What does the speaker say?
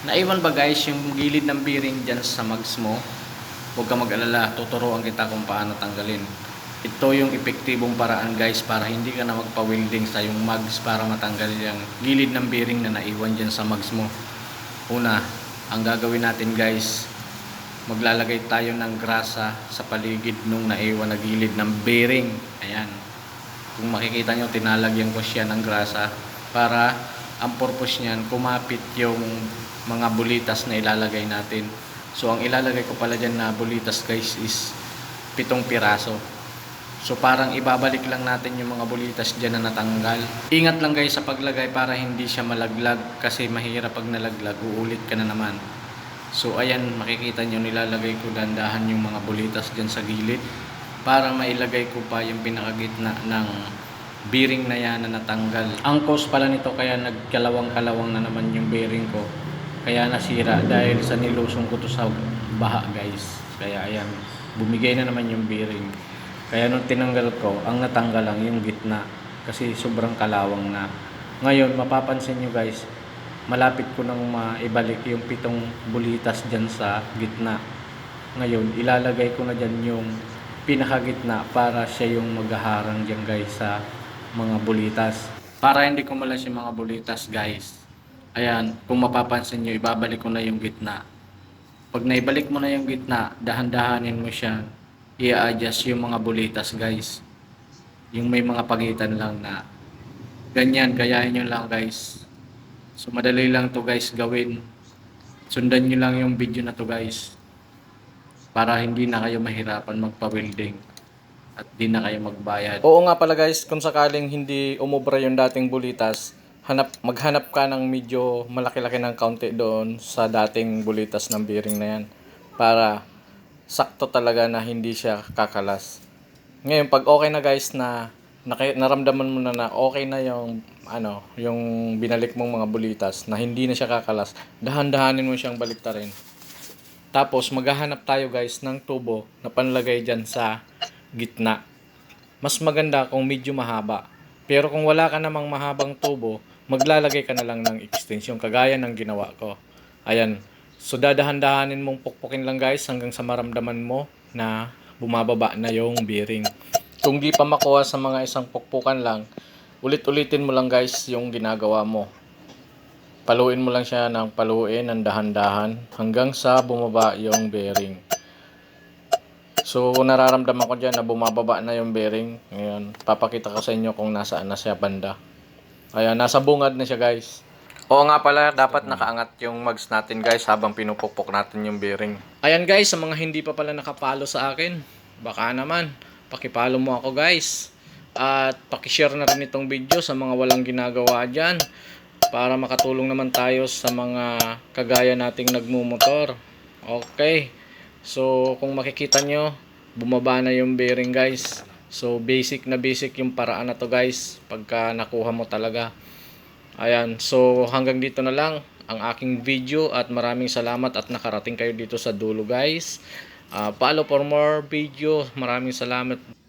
Naiwan ba guys yung gilid ng bearing dyan sa mags mo? Huwag ka mag-alala, tuturuan kita kung paano tanggalin. Ito yung epektibong paraan guys para hindi ka na magpa-welding sa yung mags para matanggal yung gilid ng bearing na naiwan dyan sa mags mo. Una, ang gagawin natin guys, maglalagay tayo ng grasa sa paligid nung naiwan na gilid ng bearing. Ayan. Kung makikita nyo, tinalagyan ko siya ng grasa para ang purpose niyan, kumapit yung mga bulitas na ilalagay natin. So, ang ilalagay ko pala dyan na bulitas guys is pitong piraso. So, parang ibabalik lang natin yung mga bulitas dyan na natanggal. Ingat lang guys sa paglagay para hindi siya malaglag kasi mahirap pag nalaglag, uulit ka na naman. So, ayan, makikita nyo, nilalagay ko dandahan yung mga bulitas dyan sa gilid para mailagay ko pa yung pinakagitna ng bearing na yan na natanggal. Ang cause pala nito kaya nagkalawang-kalawang na naman yung bearing ko. Kaya nasira dahil sa nilusong ko to sa baha guys. Kaya ayan, bumigay na naman yung bearing. Kaya nung tinanggal ko, ang natanggal lang yung gitna kasi sobrang kalawang na. Ngayon, mapapansin nyo guys, malapit ko nang maibalik yung pitong bulitas dyan sa gitna. Ngayon, ilalagay ko na dyan yung pinakagitna para siya yung maghaharang dyan guys sa mga bulitas. Para hindi ko malas yung mga bulitas guys. Ayan, kung mapapansin nyo, ibabalik ko na yung gitna. Pag naibalik mo na yung gitna, dahan-dahanin mo siya, i-adjust yung mga bulitas guys. Yung may mga pagitan lang na ganyan, gayahin nyo lang guys. So madali lang to guys gawin. Sundan nyo lang yung video na to guys. Para hindi na kayo mahirapan magpa-welding at di na kayo magbayad. Oo nga pala guys, kung sakaling hindi umubra yung dating bulitas, hanap maghanap ka ng medyo malaki-laki ng kaunti doon sa dating bulitas ng bearing na yan para sakto talaga na hindi siya kakalas. Ngayon, pag okay na guys na naki, naramdaman mo na na okay na yung ano, yung binalik mong mga bulitas na hindi na siya kakalas, dahan-dahanin mo siyang baliktarin. Tapos maghahanap tayo guys ng tubo na panlagay dyan sa gitna. Mas maganda kung medyo mahaba. Pero kung wala ka namang mahabang tubo, maglalagay ka na lang ng extension kagaya ng ginawa ko. Ayan. So dadahan-dahanin mong pukpukin lang guys hanggang sa maramdaman mo na bumababa na yung bearing. Kung di pa makuha sa mga isang pukpukan lang, ulit-ulitin mo lang guys yung ginagawa mo. Paluin mo lang siya ng paluin ng dahan-dahan hanggang sa bumaba yung bearing. So, nararamdaman ko dyan na bumababa na yung bearing. Ngayon, papakita ko sa inyo kung nasaan na siya banda. Ayan, nasa bungad na siya guys. Oo nga pala, dapat nakaangat yung mags natin guys habang pinupukpok natin yung bearing. Ayan guys, sa mga hindi pa pala nakapalo sa akin, baka naman, pakipalo mo ako guys. At pakishare na rin itong video sa mga walang ginagawa dyan para makatulong naman tayo sa mga kagaya nating nagmumotor. Okay. So, kung makikita nyo, bumaba na yung bearing guys. So, basic na basic yung paraan na to guys pagka nakuha mo talaga. Ayan, so hanggang dito na lang ang aking video at maraming salamat at nakarating kayo dito sa dulo guys. Uh, follow for more video. Maraming salamat.